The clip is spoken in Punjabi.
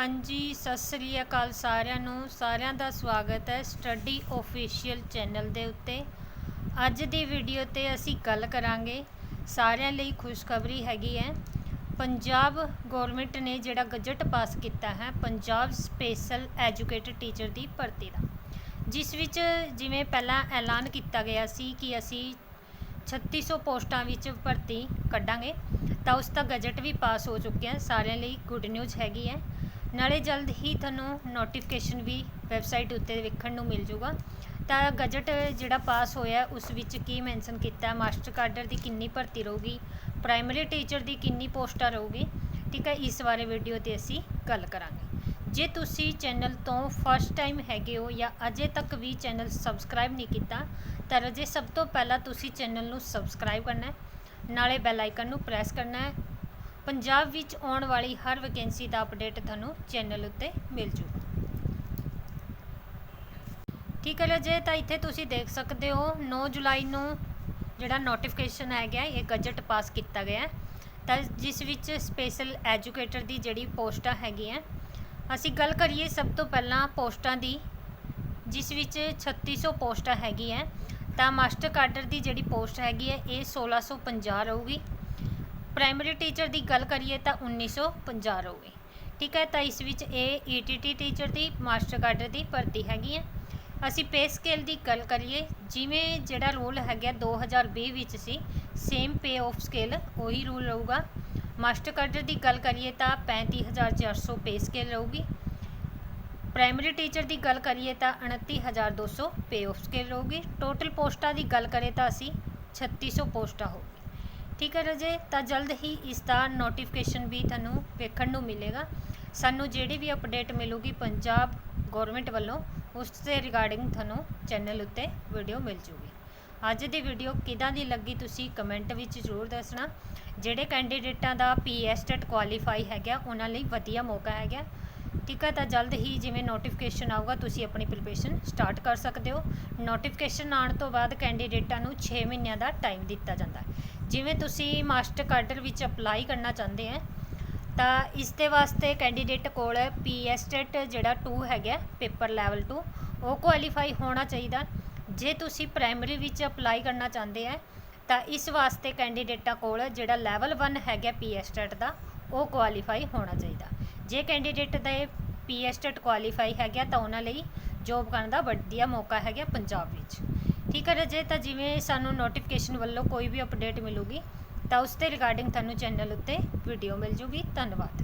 ਹਾਂਜੀ, ਸਤਿ ਸ੍ਰੀ ਅਕਾਲ ਸਾਰਿਆਂ ਨੂੰ। ਸਾਰਿਆਂ ਦਾ ਸਵਾਗਤ ਹੈ ਸਟੱਡੀ ਔਫੀਸ਼ੀਅਲ ਚੈਨਲ ਦੇ ਉੱਤੇ। ਅੱਜ ਦੀ ਵੀਡੀਓ ਤੇ ਅਸੀਂ ਗੱਲ ਕਰਾਂਗੇ। ਸਾਰਿਆਂ ਲਈ ਖੁਸ਼ਖਬਰੀ ਹੈਗੀ ਹੈ। ਪੰਜਾਬ ਗਵਰਨਮੈਂਟ ਨੇ ਜਿਹੜਾ ਗਜਟ ਪਾਸ ਕੀਤਾ ਹੈ, ਪੰਜਾਬ ਸਪੈਸ਼ਲ ਐਜੂਕੇਟਡ ਟੀਚਰ ਦੀ ਭਰਤੀ ਦਾ। ਜਿਸ ਵਿੱਚ ਜਿਵੇਂ ਪਹਿਲਾਂ ਐਲਾਨ ਕੀਤਾ ਗਿਆ ਸੀ ਕਿ ਅਸੀਂ 3600 ਪੋਸਟਾਂ ਵਿੱਚ ਭਰਤੀ ਕੱਢਾਂਗੇ, ਤਾਂ ਉਸ ਦਾ ਗਜਟ ਵੀ ਪਾਸ ਹੋ ਚੁੱਕਿਆ। ਸਾਰਿਆਂ ਲਈ ਗੁੱਡ ਨਿਊਜ਼ ਹੈਗੀ ਹੈ। ਨਾਲੇ ਜਲਦ ਹੀ ਤੁਹਾਨੂੰ ਨੋਟੀਫਿਕੇਸ਼ਨ ਵੀ ਵੈਬਸਾਈਟ ਉੱਤੇ ਵੇਖਣ ਨੂੰ ਮਿਲ ਜੂਗਾ। ਤਾਂ ਗਜਟ ਜਿਹੜਾ ਪਾਸ ਹੋਇਆ, ਉਸ ਵਿੱਚ ਕੀ ਮੈਂਸ਼ਨ ਕੀਤਾ? ਮਾਸਟਰ ਕਾਡਰ ਦੀ ਕਿੰਨੀ ਭਰਤੀ ਰਹੂਗੀ? ਪ੍ਰਾਇਮਰੀ ਟੀਚਰ ਦੀ ਕਿੰਨੀ ਪੋਸਟਾਂ ਰਹੂਗੀ? ਠੀਕ ਹੈ, ਇਸ ਬਾਰੇ ਵੀਡੀਓ ਤੇ ਅਸੀਂ ਗੱਲ ਕਰਾਂਗੇ। ਜੇ ਤੁਸੀਂ ਚੈਨਲ ਤੋਂ ਫਸਟ ਟਾਈਮ ਹੈਗੇ ਹੋ ਜਾਂ ਅਜੇ ਤੱਕ ਵੀ ਚੈਨਲ ਸਬਸਕ੍ਰਾਈਬ ਨਹੀਂ ਕੀਤਾ, ਤਾਂ ਅਜੇ ਸਭ ਤੋਂ ਪਹਿਲਾਂ ਤੁਸੀਂ ਚੈਨਲ ਨੂੰ ਸਬਸਕ੍ਰਾਈਬ ਕਰਨਾ ਹੈ। ਨਾਲੇ ਬੈਲ ਆਈਕਨ ਨੂੰ ਪ੍ਰੈਸ ਕਰਨਾ ਹੈ। ਪੰਜਾਬ ਵਿੱਚ ਆਉਣ ਵਾਲੀ ਹਰ ਵੈਕੈਂਸੀ ਦਾ ਅਪਡੇਟ ਤੁਹਾਨੂੰ ਚੈਨਲ ਉੱਤੇ ਮਿਲ ਜੂਗਾ ਠੀਕ ਹੈ ਜੇ ਤਾਂ ਇੱਥੇ ਤੁਸੀਂ ਦੇਖ ਸਕਦੇ ਹੋ 9 ਜੁਲਾਈ ਨੂੰ ਜਿਹੜਾ ਨੋਟੀਫਿਕੇਸ਼ਨ ਹੈਗਾ ਇਹ ਗਜਟ ਪਾਸ ਕੀਤਾ ਗਿਆ ਤਾਂ ਜਿਸ ਵਿੱਚ ਸਪੈਸ਼ਲ ਐਜੂਕੇਟਰ ਦੀ ਜਿਹੜੀ ਪੋਸਟਾਂ ਹੈਗੀਆਂ, ਅਸੀਂ ਗੱਲ ਕਰੀਏ ਸਭ ਤੋਂ ਪਹਿਲਾਂ ਪੋਸਟਾਂ ਦੀ, ਜਿਸ ਵਿੱਚ 3600 ਪੋਸਟਾਂ ਹੈਗੀਆਂ। ਤਾਂ ਮਾਸਟਰ ਕਾਡਰ ਦੀ ਜਿਹੜੀ ਪੋਸਟ ਹੈਗੀ ਹੈ, ਇਹ 1650 ਰਹੂਗੀ। ਪ੍ਰਾਇਮਰੀ ਟੀਚਰ ਦੀ ਗੱਲ ਕਰੀਏ ਤਾਂ 1950 ਰਹੂਗੀ ਠੀਕ ਹੈ, ਤਾਂ ਇਸ ਵਿੱਚ ਇਹ ਈਟੀਟੀ ਟੀਚਰ ਦੀ, ਮਾਸਟਰ ਕਾਡਰ ਦੀ ਭਰਤੀ ਹੈਗੀ ਹੈ। ਅਸੀਂ ਪੇ ਸਕੇਲ ਦੀ ਗੱਲ ਕਰੀਏ, ਜਿਵੇਂ ਜਿਹੜਾ ਰੂਲ ਹੈਗਾ 2020 ਵਿੱਚ ਸੀ ਸੇਮ ਪੇ ਆਫ ਸਕੇਲ ਉਹੀ ਰੂਲ ਰਹੂਗਾ। ਮਾਸਟਰ ਕਾਡਰ ਦੀ ਗੱਲ ਕਰੀਏ ਤਾਂ 35400 ਪੇ ਸਕੇਲ ਰਹੂਗੀ। ਪ੍ਰਾਇਮਰੀ ਟੀਚਰ ਦੀ ਗੱਲ ਕਰੀਏ ਤਾਂ 29200 ਪੇ ਆਫ ਸਕੇਲ ਰਹੂਗੀ। ਟੋਟਲ ਪੋਸਟਾਂ ਦੀ ਗੱਲ ਕਰੇ ਤਾਂ ਅਸੀਂ 3600 ਪੋਸਟਾਂ ਹੋਊਗੀ ਠੀਕ ਹੈ ਰਾਜੇ ਤਾਂ ਜਲਦ ਹੀ ਇਸ ਦਾ ਨੋਟੀਫਿਕੇਸ਼ਨ ਵੀ ਤੁਹਾਨੂੰ ਵੇਖਣ ਨੂੰ ਮਿਲੇਗਾ। ਸਾਨੂੰ ਜਿਹੜੀ ਵੀ ਅਪਡੇਟ ਮਿਲੂਗੀ ਪੰਜਾਬ ਗਵਰਨਮੈਂਟ ਵੱਲੋਂ, ਉਸ ਦੇ ਰਿਗਾਰਡਿੰਗ ਤੁਹਾਨੂੰ ਚੈਨਲ ਉੱਤੇ ਵੀਡੀਓ ਮਿਲ ਜੂਗੀ। ਅੱਜ ਦੀ ਵੀਡੀਓ ਕਿਦਾਂ ਦੀ ਲੱਗੀ ਤੁਸੀਂ ਕਮੈਂਟ ਵਿੱਚ ਜ਼ਰੂਰ ਦੱਸਣਾ। ਜਿਹੜੇ ਕੈਂਡੀਡੇਟਾਂ ਦਾ ਪੀਐਸਟੇਟ ਕੁਆਲੀਫਾਈ ਹੈਗਾ, ਉਹਨਾਂ ਲਈ ਵਧੀਆ ਮੌਕਾ ਹੈਗਾ। ਠੀਕ ਹੈ ਤਾਂ ਜਲਦ ਹੀ ਜਿਵੇਂ ਨੋਟੀਫਿਕੇਸ਼ਨ ਆਊਗਾ, ਤੁਸੀਂ ਆਪਣੀ ਪ੍ਰੀਪਰੇਸ਼ਨ ਸਟਾਰਟ ਕਰ ਸਕਦੇ ਹੋ। ਨੋਟੀਫਿਕੇਸ਼ਨ ਆਉਣ ਤੋਂ ਬਾਅਦ ਕੈਂਡੀਡੇਟਾਂ ਨੂੰ 6 ਮਹੀਨਿਆਂ ਦਾ ਟਾਈਮ ਦਿੱਤਾ ਜਾਂਦਾ। ਹੈ ਜਿਵੇਂ ਤੁਸੀਂ ਮਾਸਟਰ ਕਾਡਰ ਵਿੱਚ ਅਪਲਾਈ ਕਰਨਾ ਚਾਹੁੰਦੇ ਆ, ਤਾਂ ਇਸ ਦੇ ਵਾਸਤੇ ਕੈਂਡੀਡੇਟ ਕੋਲ ਪੀਐਸਟੇਟ ਜਿਹੜਾ 2 ਹੈਗਾ, ਪੇਪਰ ਲੈਵਲ 2 ਉਹ ਕੁਆਲੀਫਾਈ ਹੋਣਾ ਚਾਹੀਦਾ। ਜੇ ਤੁਸੀਂ ਪ੍ਰਾਇਮਰੀ ਵਿੱਚ ਅਪਲਾਈ ਕਰਨਾ ਚਾਹੁੰਦੇ ਆ, ਤਾਂ ਇਸ ਵਾਸਤੇ ਕੈਂਡੀਡੇਟਾਂ ਕੋਲ ਜਿਹੜਾ ਲੈਵਲ 1 ਹੈਗਾ ਪੀਐਸਟੇਟ ਦਾ, ਉਹ ਕੁਆਲੀਫਾਈ ਹੋਣਾ ਚਾਹੀਦਾ। ਜੇ ਕੈਂਡੀਡੇਟ ਦੇ ਪੀਐਸਟੇਟ ਕੁਆਲੀਫਾਈ ਹੈਗਾ, ਤਾਂ ਉਹਨਾਂ ਲਈ ਜੋਬ ਕਰਨ ਦਾ ਵਧੀਆ ਮੌਕਾ ਹੈਗਾ ਪੰਜਾਬ ਵਿੱਚ। ਠੀਕ ਹੈ ਰਜੇ, ਤਾਂ ਜਿਵੇਂ ਸਾਨੂੰ ਨੋਟੀਫਿਕੇਸ਼ਨ ਵੱਲੋਂ ਕੋਈ ਵੀ ਅਪਡੇਟ ਮਿਲੂਗੀ, ਤਾਂ ਉਸ ਦੇ ਰਿਗਾਰਡਿੰਗ ਤੁਹਾਨੂੰ ਚੈਨਲ ਉੱਤੇ ਵੀਡੀਓ ਮਿਲ ਜੂਗੀ। ਧੰਨਵਾਦ।